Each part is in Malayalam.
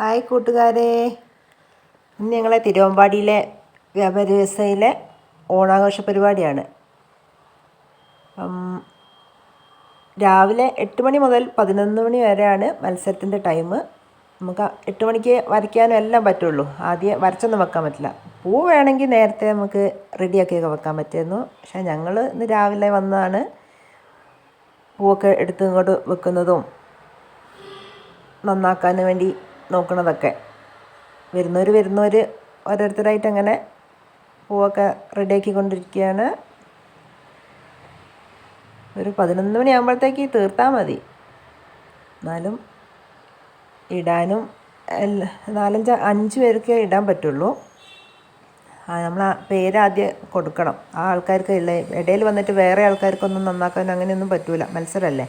ഹായ് കൂട്ടുകാരെ. ഇന്ന് ഞങ്ങളെ തിരുവമ്പാടിയിലെ വ്യാപാര വ്യവസായിലെ ഓണാഘോഷ പരിപാടിയാണ്. രാവിലെ എട്ട് മണി മുതൽ പതിനൊന്ന് മണി വരെയാണ് മത്സരത്തിന്റെ ടൈം നമുക്ക് എട്ട് മണിക്ക് വരയ്ക്കാനും എല്ലാം പറ്റുള്ളൂ. ആദ്യം വരച്ചൊന്നും വെക്കാൻ പറ്റില്ല. പൂ വേണമെങ്കിൽ നേരത്തെ നമുക്ക് റെഡിയാക്കിയൊക്കെ വെക്കാൻ പറ്റുമായിരുന്നു. പക്ഷേ ഞങ്ങൾ ഇന്ന് രാവിലെ വന്നതാണ് പൂവൊക്കെ എടുത്ത് ഇങ്ങോട്ട് വെക്കുന്നതും നന്നാക്കാൻ വേണ്ടി നോക്കണതൊക്കെ. വരുന്നവർ വരുന്നവർ ഓരോരുത്തരായിട്ട് അങ്ങനെ പൂവൊക്കെ റെഡിയാക്കി കൊണ്ടിരിക്കുകയാണ് ഒരു പതിനൊന്ന് മണിയാകുമ്പോഴത്തേക്ക് തീർത്താൽ മതി. എന്നാലും ഇടാനും നാലഞ്ച് അഞ്ച് പേർക്ക് ഇടാൻ പറ്റുള്ളൂ. നമ്മൾ ആ പേരാദ്യം കൊടുക്കണം. ആ ആൾക്കാർക്ക് ഇല്ല ഇടയിൽ വന്നിട്ട് വേറെ ആൾക്കാർക്കൊന്നും നന്നാക്കാൻ അങ്ങനെയൊന്നും പറ്റൂല. മത്സരമല്ലേ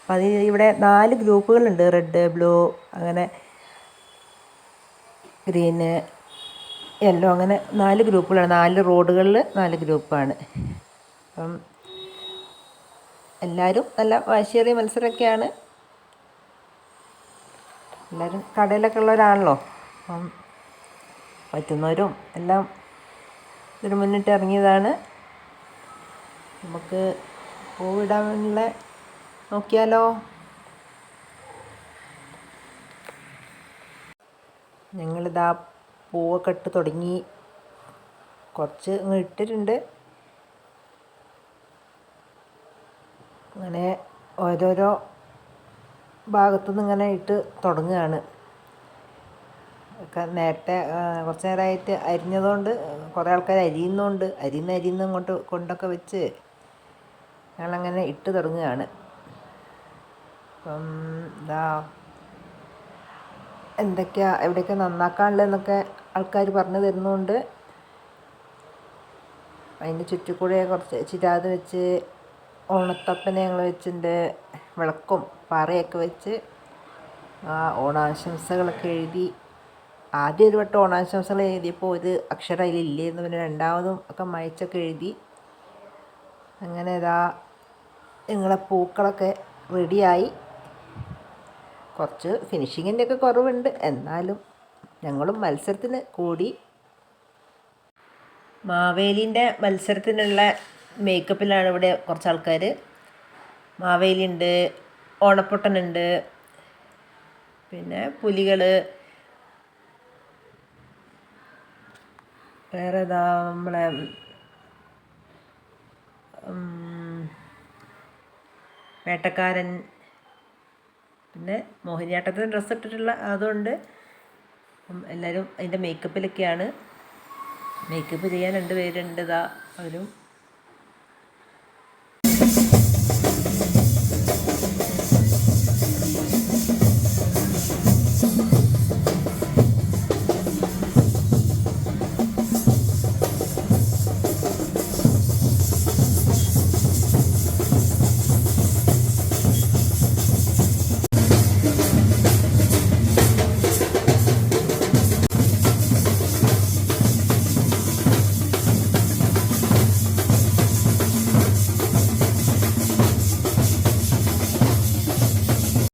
അപ്പം അത് ഇവിടെ നാല് ഗ്രൂപ്പുകളുണ്ട്. റെഡ് ബ്ലൂ അങ്ങനെ ഗ്രീന് യെല്ലോ അങ്ങനെ നാല് ഗ്രൂപ്പുകളാണ്. നാല് റോഡുകളിൽ നാല് ഗ്രൂപ്പാണ്. അപ്പം എല്ലാവരും നല്ല വാശിയേറിയ മത്സരമൊക്കെയാണ്. എല്ലാവരും കടയിലൊക്കെ ഉള്ളവരാണല്ലോ. അപ്പം പറ്റുന്നവരും എല്ലാം ഇതിന് മുന്നിട്ട് ഇറങ്ങിയതാണ്. നമുക്ക് പൂവിടാനുള്ള നോക്കിയാലോ? ഞങ്ങളിതാ പൂവൊക്കെ ഇട്ട് തുടങ്ങി. കുറച്ച് അങ്ങ് ഇട്ടിട്ടുണ്ട്. അങ്ങനെ ഓരോരോ ഭാഗത്തുനിന്ന് ഇങ്ങനെ ഇട്ട് തുടങ്ങുകയാണ്. ഒക്കെ നേരത്തെ കുറച്ച് നേരമായിട്ട് അരിഞ്ഞതുകൊണ്ട് കുറേ ആൾക്കാർ അരിയുന്നുണ്ട്. അരിയുന്ന അരിയുന്ന ഇങ്ങോട്ട് കൊണ്ടൊക്കെ വെച്ച് ഞങ്ങളങ്ങനെ ഇട്ട് തുടങ്ങുകയാണ്. അപ്പം ഇതാ എന്തൊക്കെയാ എവിടെയൊക്കെ നന്നാക്കാനുള്ളതെന്നൊക്കെ ആൾക്കാർ പറഞ്ഞു തരുന്നുണ്ട് അതിന്റെ ചുറ്റിക്കൂടെ കുറച്ച് ചിരാത് വെച്ച് ഓണത്തപ്പനെ ഞങ്ങൾ വെച്ചിട്ടുണ്ട് വിളക്കും പാറയൊക്കെ വെച്ച് ആ ഓണാശംസകളൊക്കെ എഴുതി. ആദ്യം ഒരു വട്ടം ഓണാശംസകൾ എഴുതിയപ്പോൾ ഒരു അക്ഷരം അതിലില്ലായിരുന്നു പിന്നെ രണ്ടാമതും ഒക്കെ മയച്ചൊക്കെ എഴുതി. അങ്ങനെ ഇതാ ഞങ്ങളെ പൂക്കളൊക്കെ റെഡിയായി കുറച്ച് ഫിനിഷിങ്ങിന്റെ ഒക്കെ കുറവുണ്ട്. എന്നാലും ഞങ്ങളും മത്സരത്തിന് കൂടി. മാവേലിന്റെ മത്സരത്തിനുള്ള മേക്കപ്പിലാണ് ഇവിടെ കുറച്ച് ആൾക്കാർ മാവേലി ഉണ്ട് ഓണപ്പൊട്ടനുണ്ട് പിന്നെ പുലികൾ വേറെ ഏതാ നമ്മളെ വേട്ടക്കാരൻ. പിന്നെ മോഹിനിയാട്ടത്തിന് ഡ്രസ്സ് ഇട്ടിട്ടുള്ള അതുകൊണ്ട് എല്ലാവരും അതിന്റെ മേക്കപ്പിലൊക്കെയാണ് മേക്കപ്പ് ചെയ്യാൻ രണ്ട് പേരുണ്ട് ഇതാ അവരും.